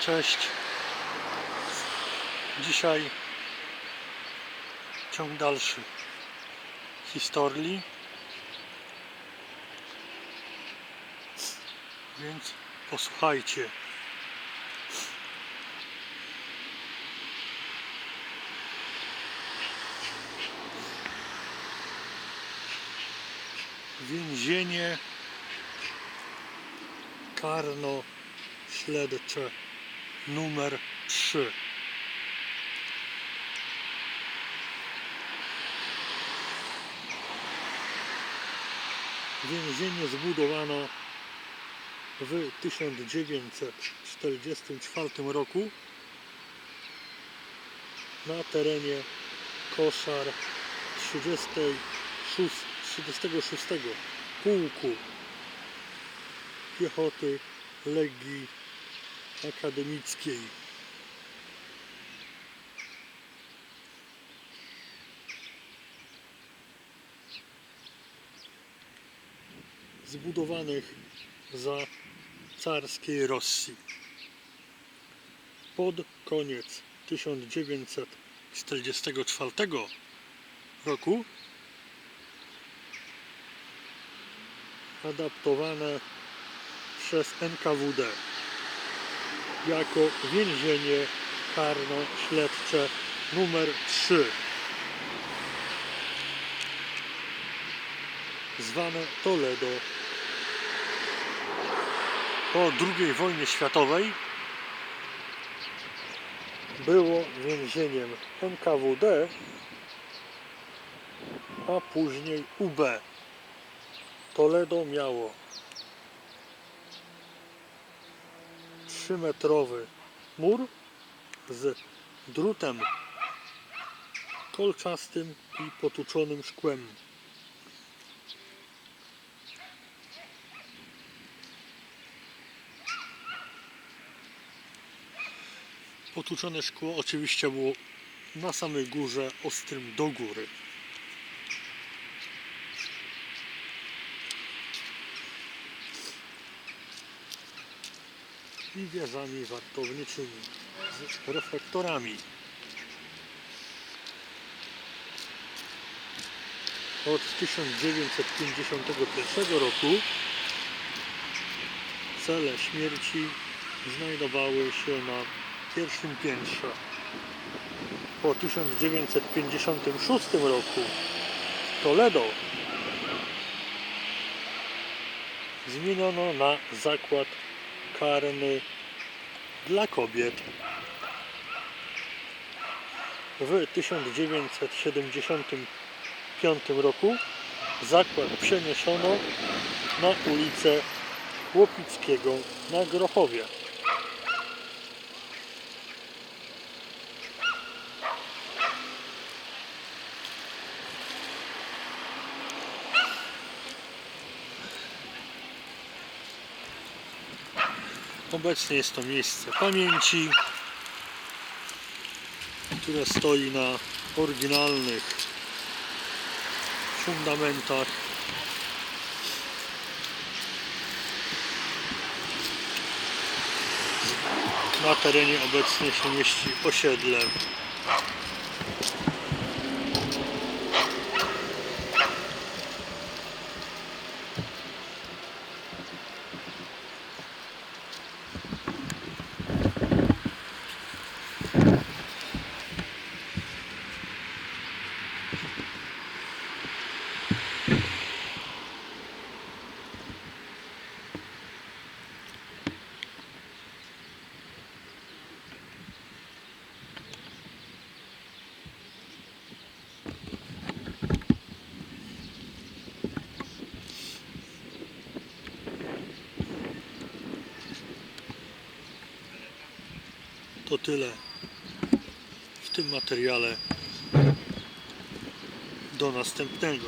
Cześć. Dzisiaj ciąg dalszy historii. Więc posłuchajcie. Więzienie karno-śledcze numer 3. Więzienie zbudowano w 1944 roku na terenie koszar 36, 36 Pułku Piechoty Legii Akademickiej. Zbudowanych za carskiej Rosji. Pod koniec 1944 roku adaptowane przez NKWD jako więzienie karno-śledcze numer 3 zwane Toledo. Po II wojnie światowej było więzieniem NKWD a później UB Toledo miało 3-metrowy mur z drutem kolczastym i potłuczonym szkłem. Potłuczone szkło oczywiście było na samej górze, ostrym do góry. I wieżami wartowniczymi z reflektorami. Od 1951 roku cele śmierci znajdowały się na pierwszym piętrze. Po 1956 roku Toledo zmieniono na zakład karny dla kobiet. W 1975 roku zakład przeniesiono na ulicę Chłopickiego na Grochowie. Obecnie jest to miejsce pamięci, które stoi na oryginalnych fundamentach. Na terenie obecnie się mieści osiedle. To tyle w tym materiale. Do następnego.